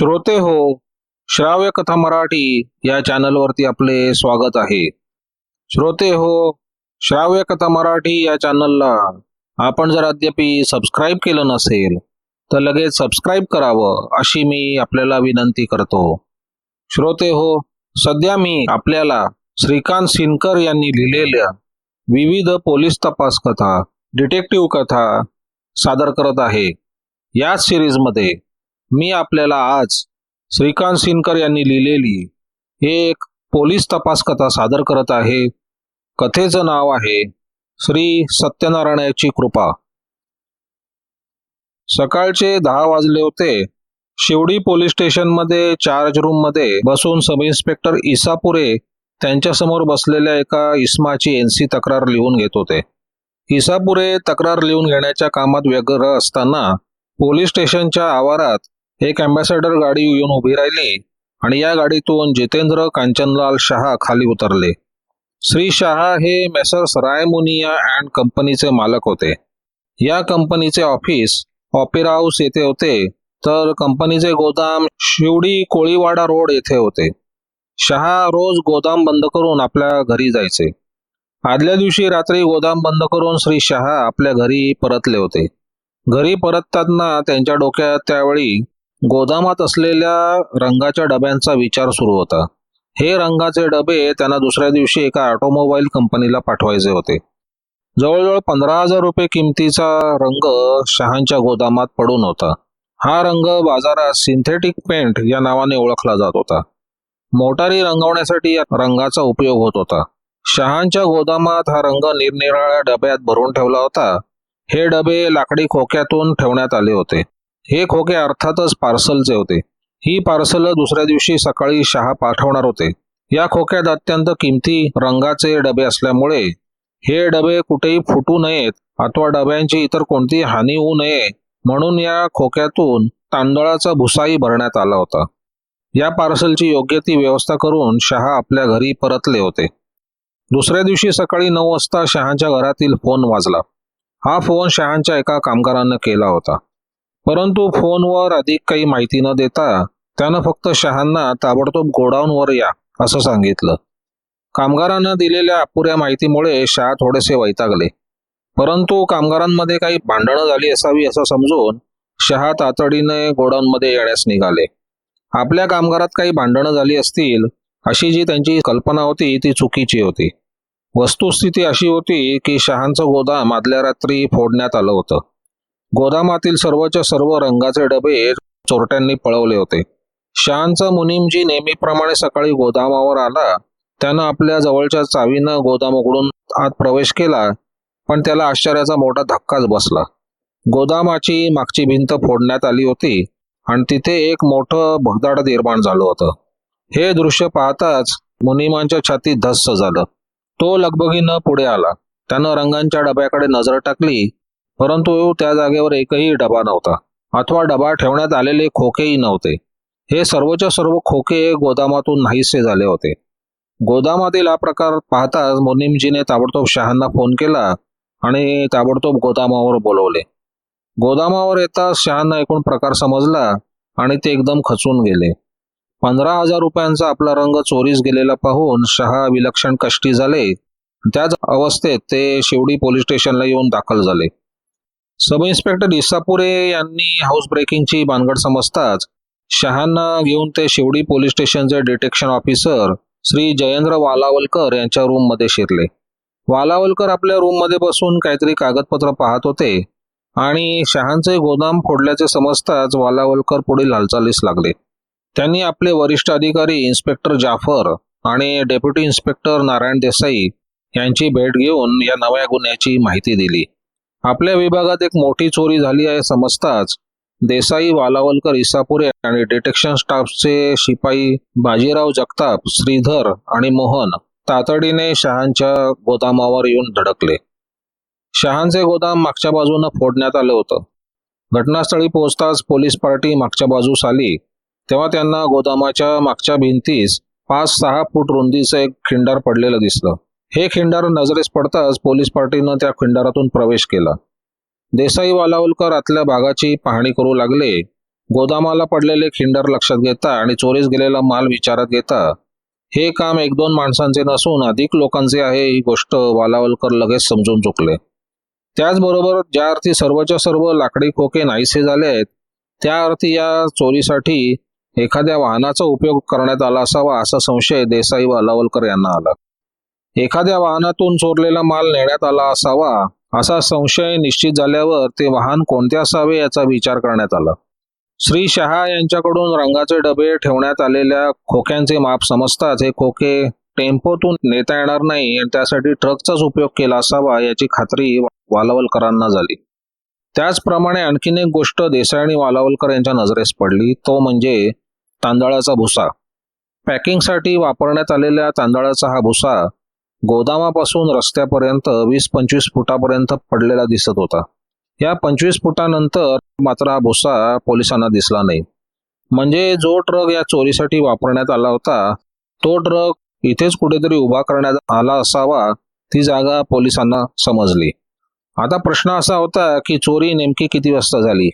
श्रोते हो श्राव्य कथा मराठी या चॅनलवरती आपले स्वागत आहे. श्रोते हो श्राव्य कथा मराठी या चॅनलला आपण जर अद्याप सबस्क्राईब केलं नसेल तर लगेच सबस्क्राईब करावं अशी मी आपल्याला विनंती करतो. श्रोते हो सध्या मी आपल्याला श्रीकांत सिनकर यांनी लिहिलेल्या विविध पोलीस तपास कथा डिटेक्टिव्ह कथा सादर करत आहे. याच सिरीजमध्ये मी आपल्याला आज श्रीकांत सिनकर यांनी लिहिलेली एक पोलीस तपास कथा सादर करत आहे. कथेचं नाव आहे श्री सत्यनारायणाची कृपा. सकाळचे दहा वाजले होते. शिवडी पोलीस स्टेशनमध्ये चार्ज रूममध्ये बसून सब इन्स्पेक्टर इसापुरे त्यांच्यासमोर बसलेल्या एका इस्माची एनसी तक्रार लिहून घेत होते. इसापुरे तक्रार लिहून घेण्याच्या कामात व्यग्र असताना पोलीस स्टेशनच्या आवारात एक अँबॅसेडर गाडी येऊन उभी राहिली आणि या गाडीतून जितेंद्र कांचनलाल शहा खाली उतरले. श्री शहा हे मेसर्स राय मुनिया अँड कंपनीचे मालक होते. या कंपनीचे ऑफिस ऑपेरा हाऊस येथे होते तर कंपनीचे गोदाम शिवडी कोळीवाडा रोड येथे होते. शहा रोज गोदाम बंद करून आपल्या घरी जायचे. आदल्या दिवशी रात्री गोदाम बंद करून श्री शहा आपल्या घरी परतले होते. घरी परतताना त्यांच्या डोक्यात त्यावेळी गोदामात असलेल्या रंगाच्या डब्यांचा विचार सुरू होता. हे रंगाचे डबे त्यांना दुसऱ्या दिवशी एका ऑटोमोबाईल कंपनीला पाठवायचे होते. जवळजवळ पंधरा हजार रुपये किमतीचा रंग शहांच्या गोदामात पडून होता. हा रंग बाजारात सिंथेटिक पेंट या नावाने ओळखला जात होता. मोटारी रंगवण्यासाठी या रंगाचा उपयोग होत होता. शहांच्या गोदामात हा रंग निरनिराळ्या डब्यात भरून ठेवला होता. हे डबे लाकडी खोक्यातून ठेवण्यात आले होते. हे खोके अर्थातच पार्सलचे होते. ही पार्सल दुसऱ्या दिवशी सकाळी शहा पाठवणार होते. या खोक्यात अत्यंत किमती रंगाचे डबे असल्यामुळे हे डबे कुठेही फुटू नयेत अथवा डब्यांची इतर कोणतीही हानी होऊ नये म्हणून या खोक्यातून तांदळाचा भुसाही भरण्यात आला होता. या पार्सलची योग्य ती व्यवस्था करून शहा आपल्या घरी परतले होते. दुसऱ्या दिवशी सकाळी नऊ वाजता शहाच्या घरातील फोन वाजला. हा फोन शहाच्या एका कामगारानं केला होता. परंतु फोनवर अधिक काही माहिती न देता त्यानं फक्त शहांना ताबडतोब गोडाऊनवर या असं सांगितलं. कामगारांना दिलेल्या अपुऱ्या माहितीमुळे शहा थोडेसे वैतागले. परंतु कामगारांमध्ये काही भांडणं झाली असावी असं समजून शहा तातडीने गोडाऊनमध्ये येण्यास निघाले. आपल्या कामगारात काही भांडणं झाली असतील अशी जी त्यांची कल्पना होती ती चुकीची होती. वस्तुस्थिती अशी होती की शहांचं गोदाम आदल्या रात्री फोडण्यात आलं होतं. गोदामातील सर्वच्या सर्व रंगाचे डबे चोरट्यांनी पळवले होते. शहांचा मुनीमजी नेहमीप्रमाणे सकाळी गोदामावर आला. त्यानं आपल्या जवळच्या चावीनं गोदाम उघडून आत प्रवेश केला पण त्याला आश्चर्याचा मोठा धक्काच बसला. गोदामाची मागची भिंत फोडण्यात आली होती आणि तिथे एक मोठं भगदाड निर्माण झालं होतं. हे दृश्य पाहताच मुनिमांच्या छातीत धस्स झालं. तो लगबगीनं पुढे आला. त्यानं रंगांच्या डब्याकडे नजर टाकली. परंतु त्या जागेवर एकही डबा नव्हता. अथवा डबा ठेवण्यात आलेले खोकेही नव्हते. हे सर्वच्या सर्व खोके गोदामातून नाहीसे झाले होते. गोदामातील हा प्रकार पाहताच मुनिमजीने ताबडतोब शहांना फोन केला आणि ताबडतोब गोदामावर बोलवले. गोदामावर येताच शहांना एकूण प्रकार समजला आणि ते एकदम खचून गेले. पंधरा हजार रुपयांचा आपला रंग चोरीस गेलेला पाहून शहा विलक्षण कष्टी झाले. त्याच अवस्थेत ते शिवडी पोलीस स्टेशनला येऊन दाखल झाले. सब इन्स्पेक्टर इसापुरे यांनी हाऊस ब्रेकिंगची भानगड समजताच शहांना घेऊन ते शिवडी पोलीस स्टेशनचे डिटेक्शन ऑफिसर श्री जयेंद्र वालावलकर यांच्या रूममध्ये शिरले. वालावलकर आपल्या रूममध्ये बसून काहीतरी कागदपत्र पाहत होते आणि शहांचे गोदाम फोडल्याचे समजताच वालावलकर पुढील हालचालीस लागले. त्यांनी आपले वरिष्ठ अधिकारी इन्स्पेक्टर जाफर आणि डेप्युटी इन्स्पेक्टर नारायण देसाई यांची भेट घेऊन या नव्या गुन्ह्याची माहिती दिली. आपल्या विभागात एक मोठी चोरी झाली आहे समजताच देसाई वालावलकर इसापुरे आणि डिटेक्शन स्टाफचे शिपाई बाजीराव जगताप श्रीधर आणि मोहन तातडीने शहांच्या गोदामावर येऊन धडकले. शहांचे गोदाम मागच्या बाजूनं फोडण्यात आलं होतं. घटनास्थळी पोहोचताच पोलीस पार्टी मागच्या बाजूस आली. तेव्हा त्यांना गोदामाच्या मागच्या भिंतीस पाच सहा फूट रुंदीचं एक खिंडार पडलेलं दिसलं. हे खिंडार नजरेस पडताच पोलीस पार्टीनं त्या खिंडारातून प्रवेश केला. देसाई वालावलकर आतल्या भागाची पाहणी करू लागले. गोदामाला पडलेले खिंडार लक्षात घेता आणि चोरीस गेलेला माल विचारात घेता. हे काम एक दोन माणसांचे नसून अधिक लोकांचे आहे ही गोष्ट वालावलकर लगेच समजून चुकले. त्याचबरोबर ज्या अर्थी सर्वच्या सर्व लाकडी खोके नाहीसे झाले आहेत त्या अर्थी या चोरीसाठी एखाद्या वाहनाचा उपयोग करण्यात आला असावा असा संशय देसाई वालावलकर यांना आला. एखाद्या वाहनातून चोरलेला माल नेण्यात आला असावा असा संशय निश्चित झाल्यावर ते वाहन कोणते असावे याचा विचार करण्यात आला. श्री शहा यांच्याकडून रंगाचे डबे ठेवण्यात आलेल्या खोक्यांचे माप समजताच हे खोके टेम्पोतून नेता येणार नाही आणि त्यासाठी ट्रकचाच उपयोग केला असावा याची खात्री वालावलकरांना झाली. त्याचप्रमाणे आणखीन एक गोष्ट देसाई आणि वालावलकर यांच्या नजरेस पडली तो म्हणजे तांदळाचा भुसा. पॅकिंगसाठी वापरण्यात आलेल्या तांदळाचा हा भुसा गोदामापासून रस्त्यापर्यंत वीस पंचवीस फुटापर्यंत पडलेला दिसत होता. या पंचवीस फुटानंतर मात्र हा भुसा पोलिसांना दिसला नाही. म्हणजे जो ट्रक या चोरीसाठी वापरण्यात आला होता तो ट्रक इथेच कुठेतरी उभा करण्यात आला असावा ती जागा पोलिसांना समजली. आता प्रश्न असा होता की चोरी नेमकी किती वाजता झाली?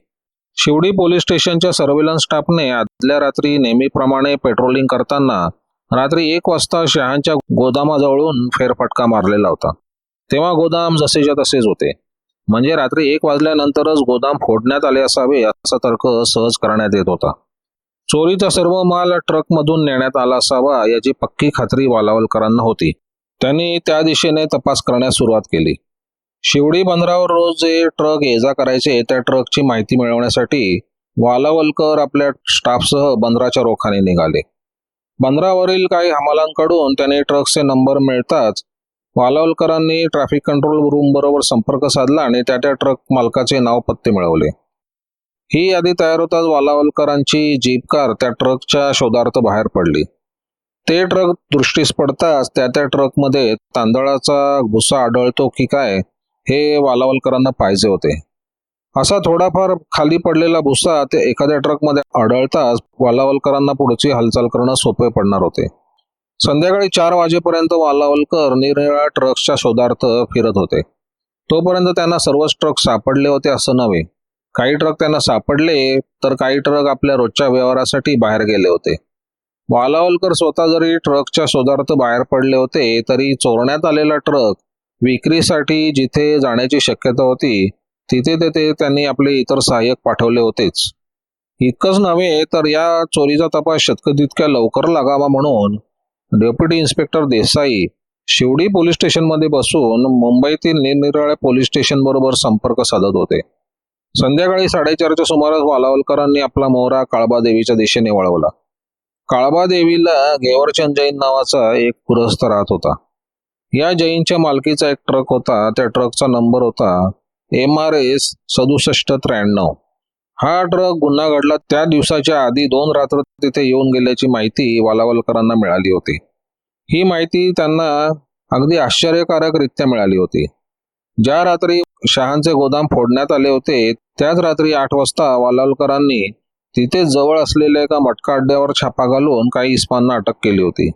शिवडी पोलीस स्टेशनच्या सर्व्हेलन्स स्टाफने आदल्या रात्री नेहमीप्रमाणे पेट्रोलिंग करताना रात्री एक वाजता शहांच्या गोदामाजवळून फेरफटका मारलेला होता. तेव्हा गोदाम जसेच्या तसेच होते. म्हणजे रात्री एक वाजल्यानंतरच गोदाम फोडण्यात आले असावे असा तर्क सहज करण्यात येत होता. चोरीचा सर्व माल ट्रकमधून नेण्यात आला असावा याची पक्की खात्री वालावलकरांना होती. त्यांनी त्या दिशेने तपास करण्यास सुरुवात केली. शिवडी बंदरावर रोज जे ट्रक ये जा करायचे त्या ट्रकची माहिती मिळवण्यासाठी वालावलकर आपल्या स्टाफसह बंदराच्या रोखाने निघाले. बंदरावरील काही हमालांकडून त्याने ट्रकचे नंबर मिळताच वालावलकरांनी ट्रॅफिक कंट्रोल रूम बरोबर संपर्क साधला आणि त्या त्या ट्रक मालकाचे नाव पत्ते मिळवले. ही यादी तयार होताच वालावलकरांची जीप कार त्या ट्रकच्या शोधार्थ बाहेर पडली. ते ट्रक दृष्टीस पडताच त्या त्या ट्रकमध्ये तांदळाचा भुसा आढळतो की काय हे वालावलकरांना पाहिजे होते. असा थोडाफार खाली पडलेला भुसा ते एखाद्या ट्रकमध्ये आढळताच वालावलकरांना पुढची हालचाल करणं सोपे पडणार होते. संध्याकाळी चार वाजेपर्यंत वालावलकर निरनिळ्या ट्रक्सच्या शोधार्थ फिरत होते. तोपर्यंत त्यांना सर्वच ट्रक सापडले होते असं नव्हे. काही ट्रक त्यांना सापडले तर काही ट्रक आपल्या रोजच्या व्यवहारासाठी बाहेर गेले होते. वालावलकर स्वतः जरी ट्रकच्या शोधार्थ बाहेर पडले होते तरी चोरण्यात आलेला ट्रक विक्रीसाठी जिथे जाण्याची शक्यता होती तिथे तेथे त्यांनी आपले इतर सहाय्यक पाठवले होतेच. इतकंच नव्हे तर या चोरीचा तपास शतक तितक्या लवकर लागावा म्हणून deputy inspector Desai Shivdi police स्टेशनमध्ये बसून मुंबईतील निरनिराळ्या पोलीस स्टेशन बरोबर संपर्क साधत होते. संध्याकाळी साडेचारच्या सुमारास वालावलकरांनी आपला मोहरा काळबा देवीच्या दिशेने वळवला. काळबा देवीला गेवरचंद जैन नावाचा एक पुरस्थ राहत होता. या जैनच्या मालकीचा एक ट्रक होता त्या ट्रकचा नंबर होता एम आर एस सदुसष्ट त्र्याण्णव. हा ट्रक गुन्हा घडला त्या दिवसाच्या आधी दोन रात्र तिथे येऊन गेल्याची माहिती वालावलकरांना मिळाली होती. ही माहिती त्यांना अगदी आश्चर्यकारकरित्या मिळाली होती. ज्या रात्री शहांचे गोदाम फोडण्यात आले होते त्याच रात्री आठ वाजता वालावलकरांनी तिथे जवळ असलेल्या एका मटका अड्ड्यावर छापा घालून काही इस्मांना अटक केली होती.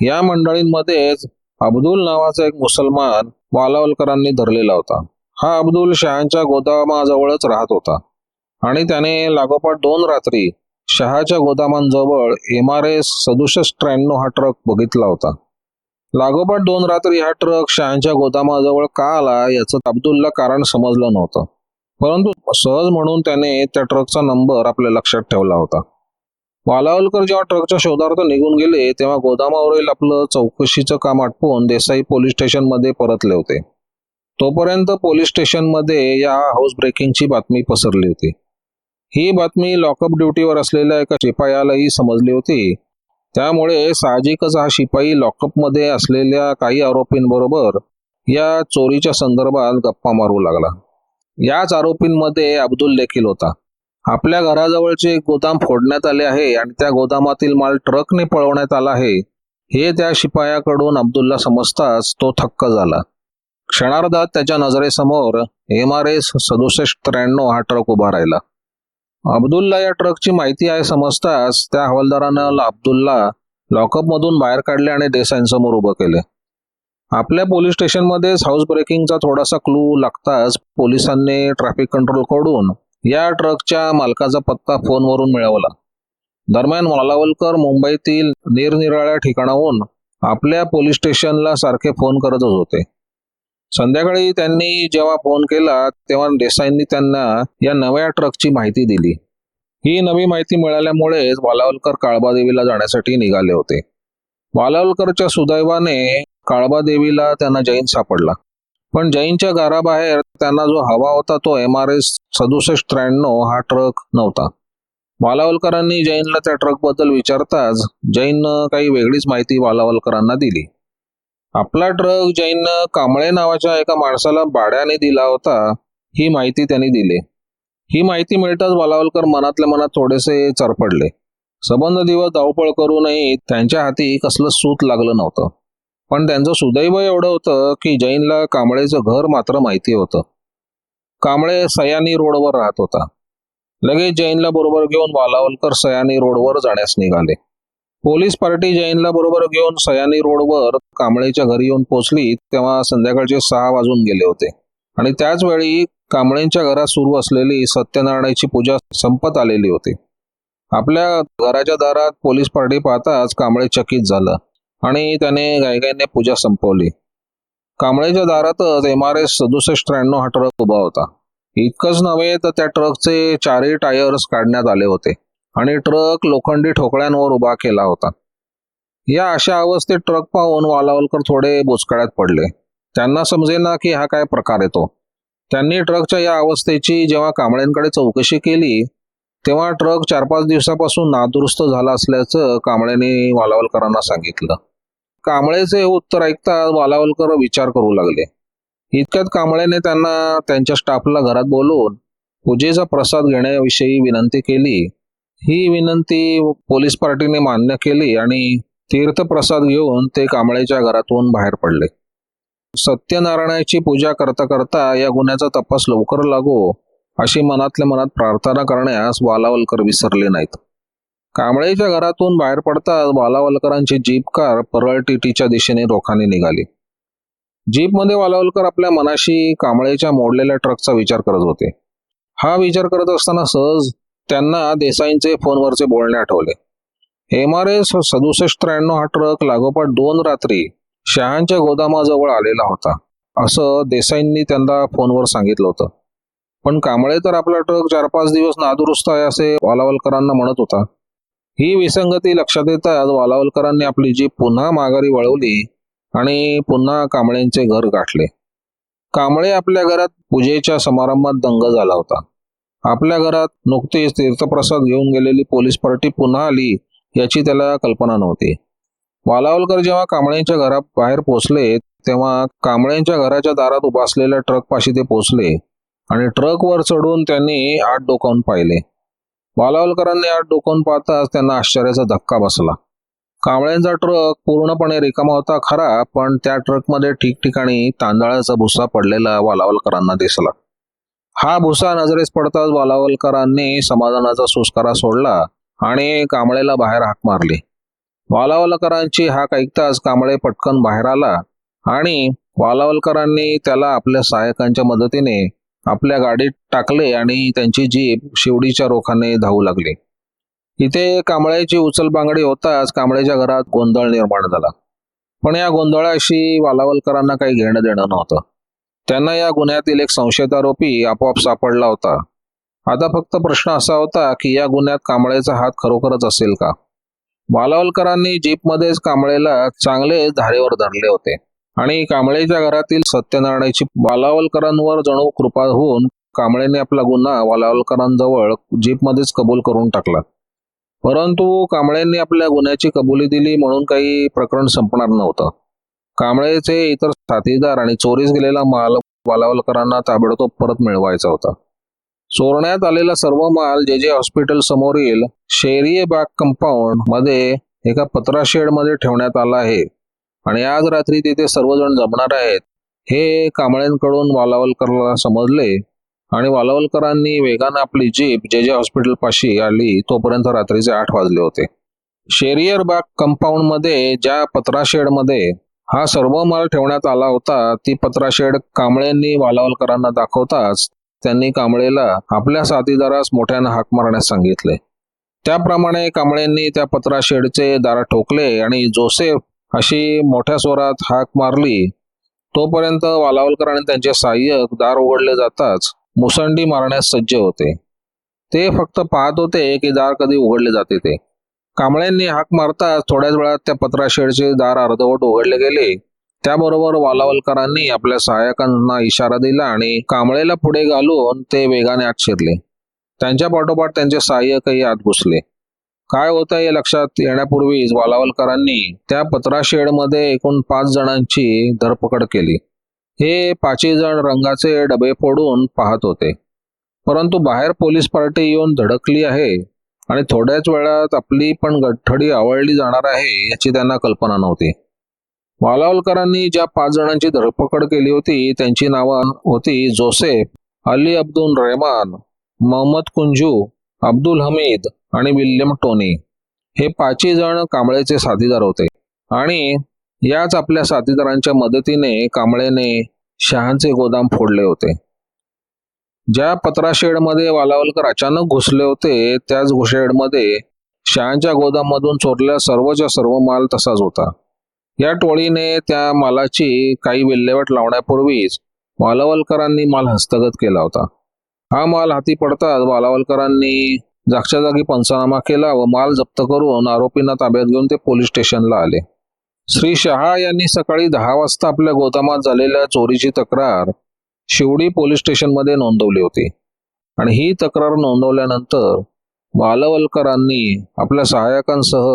या मंडळींमध्येच अब्दुल नावाचा एक मुसलमान वालावलकरांनी धरलेला होता. हा अब्दुल शहाच्या गोदामाजवळच राहत होता. आणि त्याने लागोपाठ दोन रात्री शहाच्या गोदामांजवळ एम आर एस सदुसष्ट त्र्याण्णव हा ट्रक बघितला होता. लागोपाठ दोन रात्री हा ट्रक शहाच्या गोदामाजवळ का आला याचं अब्दुलला कारण समजलं नव्हतं. परंतु सहज म्हणून त्याने त्या ट्रकचा नंबर आपल्या लक्षात ठेवला होता. वालावलकर जेव्हा ट्रकच्या शोधार्थ निघून गेले तेव्हा गोदामावरील आपलं चौकशीचं काम आटपून देसाई पोलीस स्टेशनमध्ये परतले होते. तोपर्यंत पोलीस स्टेशनमध्ये या हाऊस ब्रेकिंगची बातमी पसरली होती. ही बातमी लॉकअप ड्युटीवर असलेल्या एका शिपायालाही समजली होती. त्यामुळे साहजिकच हा शिपाई लॉकअपमध्ये असलेल्या काही आरोपींबरोबर या चोरीच्या संदर्भात गप्पा मारू लागला. याच आरोपींमध्ये अब्दुल देखील होता. आपल्या घराजवळचे एक गोदाम फोडण्यात आले आहे आणि त्या गोदामातील माल ट्रकने पळवण्यात आला आहे. हे त्या शिपायाकडून अब्दुलला समजताच तो थक्क झाला. क्षणार्धात त्याच्या नजरेसमोर एम आर एस सदुसष्ट त्र्याण्णव हा ट्रक उभा राहिला. अब्दुलला या ट्रकची माहिती आहे समजताच त्या हवालदारानं अब्दुलला लॉकअप मधून बाहेर काढले आणि देसाईंसमोर उभं केले. आपल्या पोलीस स्टेशनमध्येच हाऊस ब्रेकिंगचा थोडासा क्लू लागताच पोलिसांनी ट्रॅफिक कंट्रोलकडून या ट्रकच्या मालकाचा पत्ता फोनवरून मिळवला. दरम्यान मालावलकर मुंबईतील निरनिराळ्या ठिकाणाहून आपल्या पोलीस स्टेशनला सारखे फोन करतच होते. संध्याकाळी त्यांनी जेव्हा फोन केला तेव्हा देसाईंनी त्यांना या नव्या ट्रकची माहिती दिली. ही नवी माहिती मिळाल्यामुळेच वालावलकर काळबादेवीला जाण्यासाठी निघाले होते. वालावलकरच्या सुदैवाने काळबादेवीला त्यांना जैन सापडला. पण जैनच्या घराबाहेर त्यांना जो हवा होता तो एम आर एस सदुसष्ट त्र्याण्णव हा ट्रक नव्हता. वालावलकरांनी जैनला त्या ट्रकबद्दल विचारताच जैननं काही वेगळीच माहिती वालावलकरांना दिली. आपला ट्रक जैननं कांबळे नावाच्या एका माणसाला भाड्याने दिला होता ही माहिती त्यांनी दिली. ही माहिती मिळताच बालावलकर मनातल्या मनात थोडेसे चरपडले. सबंध दिवस धावपळ करूनही त्यांच्या हाती कसलं सूत लागलं नव्हतं. पण त्यांचं सुदैव एवढं होतं की जैनला कांबळेचं घर मात्र माहिती होतं. कांबळे सयानी रोडवर राहत होता. लगेच जैनला बरोबर घेऊन वालावलकर सयानी रोडवर जाण्यास निघाले. पोलीस पार्टी जैनला बरोबर घेऊन सयानी रोडवर कांबळेच्या घरी येऊन पोहोचली तेव्हा संध्याकाळचे सहा वाजून गेले होते. आणि त्याच वेळी कांबळेंच्या घरात सुरू असलेली सत्यनारायणाची पूजा संपत आलेली होती. आपल्या घराच्या दारात पोलीस पार्टी पाहताच कांबळे चकित झालं आणि त्याने गायगायने पूजा संपवली. कांबळेच्या दारातच एम आर एस सदुसष्ट त्र्याण्णव हा ट्रक उभा होता. इतकंच नव्हे तर त्या ट्रकचे चारही टायर्स काढण्यात आले होते. आणि ट्रक लोखंडी ठोकळ्यांवर उभा केला होता. या अशा अवस्थेत ट्रक पाहून वालावलकर थोडे बोचकळ्यात पडले. त्यांना समजेना की हा काय प्रकार येतो त्यांनी ट्रकच्या या अवस्थेची जेव्हा कांबळेंकडे चौकशी केली तेव्हा ट्रक चार पाच दिवसापासून नादुरुस्त झाला असल्याचं कांबळेने वालावलकरांना सांगितलं. कांबळेचे उत्तर ऐकता वालावलकर विचार करू लागले. इतक्यात कांबळेने त्यांना त्यांच्या स्टाफला घरात बोलवून पूजेचा प्रसाद घेण्याविषयी विनंती केली. ही विनंती पोलीस पार्टीने मान्य केली आणि तीर्थप्रसाद घेऊन ते कांबळेच्या घरातून बाहेर पडले. सत्यनारायणाची पूजा करता करता या गुन्ह्याचा तपास लवकर लागो अशी मनातल्या मनात प्रार्थना करण्यास वालावलकर विसरले नाहीत. कांबळेच्या घरातून बाहेर पडताच वालावलकरांची जीप कार परळ टीटीच्या दिशेने रोखाने निघाली. जीपमध्ये वालावलकर आपल्या मनाशी कांबळेच्या मोडलेल्या ट्रकचा विचार करत होते. हा विचार करत असताना सहज त्यांना देसाईंचे फोनवरचे बोलणे आठवले. एम आर एस सदुसष्ट त्र्याण्णव हा ट्रक लागोपाठ दोन रात्री शहांच्या गोदामाजवळ आलेला होता. असं देसाईंनी त्यांना फोनवर सांगितलं होतं. पण कांबळे तर आपला ट्रक चार पाच दिवस नादुरुस्त आहे असे वालावलकरांना म्हणत होता. ही विसंगती लक्षात येताच वालावलकरांनी आपली जीप पुन्हा माघारी वळवली आणि पुन्हा कांबळेंचे घर गाठले. कांबळे आपल्या घरात पूजेच्या समारंभात दंग झाला होता. आपल्या घरात नुकतीच तीर्थप्रसाद घेऊन गेलेली पोलीस पार्टी पुन्हा आली याची त्याला कल्पना नव्हती. वालावलकर जेव्हा कांबळेंच्या घरात बाहेर पोहोचले तेव्हा कांबळेंच्या घराच्या दारात उभा असलेल्या ट्रक पाशी ते पोहोचले आणि ट्रकवर चढून त्यांनी आत डोकावून पाहिले. वालावलकरांनी आत डोकावून पाहताच त्यांना आश्चर्याचा धक्का बसला. कांबळेंचा ट्रक पूर्णपणे रिकामा होता खरा पण त्या ट्रकमध्ये ठिकठिकाणी तांदळाचा भुसा पडलेला वालावलकरांना दिसला. हा भुसा नजरेस पडताच वालावलकरांनी समाधानाचा सुस्कारा सोडला आणि कांबळेला बाहेर हाक मारली. वालावलकरांची हाक ऐकताच कांबळे पटकन बाहेर आला आणि वालावलकरांनी त्याला आपल्या सहायकांच्या मदतीने आपल्या गाडीत टाकले आणि त्यांची जीप शिवडीच्या रोखाने धावू लागली. इथे कांबळ्याची उचलबांगडी होताच कांबळेच्या घरात गोंधळ निर्माण झाला. पण या गोंधळाशी वालावलकरांना काही घेणं देणं नव्हतं. त्यांना या गुन्ह्यातील एक संशयित आरोपी आपोआप सापडला होता. आता फक्त प्रश्न असा होता की या गुन्ह्यात कांबळेचा हात खरोखरच असेल का? मालावलकरांनी जीपमध्येच कांबळेला चांगले धारेवर धरले होते आणि कांबळेच्या घरातील सत्यनारायणाची वालावलकरांवर जणू कृपा होऊन कांबळेने आपला गुन्हा वालावलकरांजवळ जीपमध्येच कबूल करून टाकला. परंतु कांबळेंनी आपल्या गुन्ह्याची कबुली दिली म्हणून काही प्रकरण संपणार नव्हतं. कांबळेचे इतर साथीदार आणि चोरीस गेलेला माल वालावलकरांना ताबडतोब परत मिळवायचा होता. चोरण्यात आलेला सर्व माल जे जे हॉस्पिटल समोरील शेरिये बाग कंपाऊंडमध्ये एका पत्रा शेडमध्ये ठेवण्यात आला आहे. आणि आज रात्री तिथे सर्वजण जमणार आहेत. हे कांबळेंकडून वालावलकरला समजले आणि वालावलकरांनी वेगानं आपली जीप जे जे हॉस्पिटल पाशी आली तोपर्यंत रात्रीचे आठ वाजले होते. शेरियर बाग कंपाऊंडमध्ये ज्या पत्रा शेडमध्ये हा सर्व माल ठेवण्यात आला होता. ती पत्राशेड कांबळेंनी वालावलकरांना दाखवताच त्यांनी कांबळेला आपल्या साथीदारास मोठ्यानं हाक मारण्यास सांगितले. त्याप्रमाणे कांबळेंनी त्या पत्राशेडचे दार ठोकले आणि जोसेफ अशी मोठ्या स्वरात हाक मारली. तोपर्यंत वालावलकर आणि त्यांचे सहाय्यक दार उघडले जाताच मुसंडी मारण्यास सज्ज होते. ते फक्त पाहत होते की दार कधी उघडले जाते ते. कांबळ्यांनी हाक मारताच थोड्याच वेळात त्या पत्राशेडचे दार अर्धवट उघडले गेले. त्याबरोबर वालावलकरांनी आपल्या सहाय्यकांना इशारा दिला आणि कांबळेला पुढे घालून ते वेगाने आत शिरले. त्यांच्या पाठोपाठ त्यांचे सहाय्यकही आत घुसले. काय होतं हे लक्षात येण्यापूर्वीच वालावलकरांनी त्या पत्राशेडमध्ये एकूण पाच जणांची धरपकड केली. हे पाचही जण रंगाचे डबे फोडून पाहत होते. परंतु बाहेर पोलीस पार्टी येऊन धडकली आहे. आणि थोड्याच वेळात आपली पण गठ्ठडी आवळली जाणार आहे याची त्यांना कल्पना नव्हती. वालावलकरांनी ज्या पाच जणांची धरपकड केली होती त्यांची नावं होती जोसेफ अली अब्दुल रेहमान मोहम्मद कुंजू अब्दुल हमीद आणि विल्यम टोनी. हे पाचही जण कांबळेचे साथीदार होते. आणि याच आपल्या साथीदारांच्या मदतीने कांबळेने शहांचे गोदाम फोडले होते. ज्या पत्रा शेडमध्ये वालावलकर अचानक घुसले होते त्याच शेडमध्ये शहाच्या गोदाममधून चोरलेला सर्वच्या सर्व माल तसाच होता. या टोळीने त्या मालाची काही विल्हेवाट लावण्यापूर्वीच वालावलकरांनी माल हस्तगत केला होता. हा माल हाती पडताच वालावलकरांनी जागच्या जागी पंचनामा केला व माल जप्त करून आरोपींना ताब्यात घेऊन ते पोलीस स्टेशनला आले. श्री शहा यांनी सकाळी दहा वाजता आपल्या गोदामात झालेल्या चोरीची तक्रार शिवडी पोलीस स्टेशनमध्ये नोंदवली होती. आणि ही तक्रार नोंदवल्यानंतर वालवलकरांनी आपल्या सहाय्यकांसह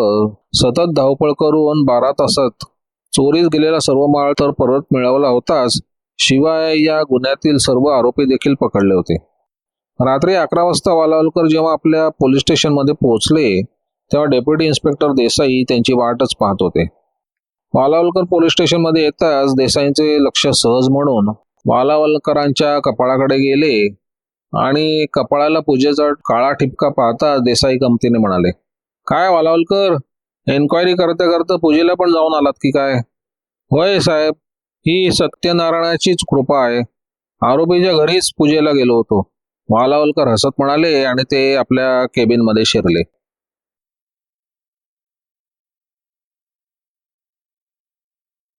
सतत धावपळ करून बारा तासात चोरीस गेलेला सर्व माल तर परत मिळवला होताच शिवाय या गुन्ह्यातील सर्व आरोपी देखील पकडले होते. रात्री अकरा वाजता वालावलकर जेव्हा आपल्या पोलीस स्टेशनमध्ये पोहोचले तेव्हा डेप्युटी इन्स्पेक्टर देसाई त्यांची वाटच पाहत होते. वालावलकर पोलीस स्टेशनमध्ये येताच देसाईंचे लक्ष सहज म्हणून वालावलकरांच्या कपाळाकडे गेले आणि कपाळाला पूजेचा काळा ठिपका पाहता देसाई गमतीने म्हणाले काय वालावलकर एन्क्वायरी करता करता पूजेला पण जाऊन आलात की काय? होय साहेब ही सत्यनारायणाचीच कृपा आहे. आरोपीच्या घरीच पूजेला गेलो होतो. वालावलकर हसत म्हणाले आणि ते आपल्या केबिनमध्ये शिरले.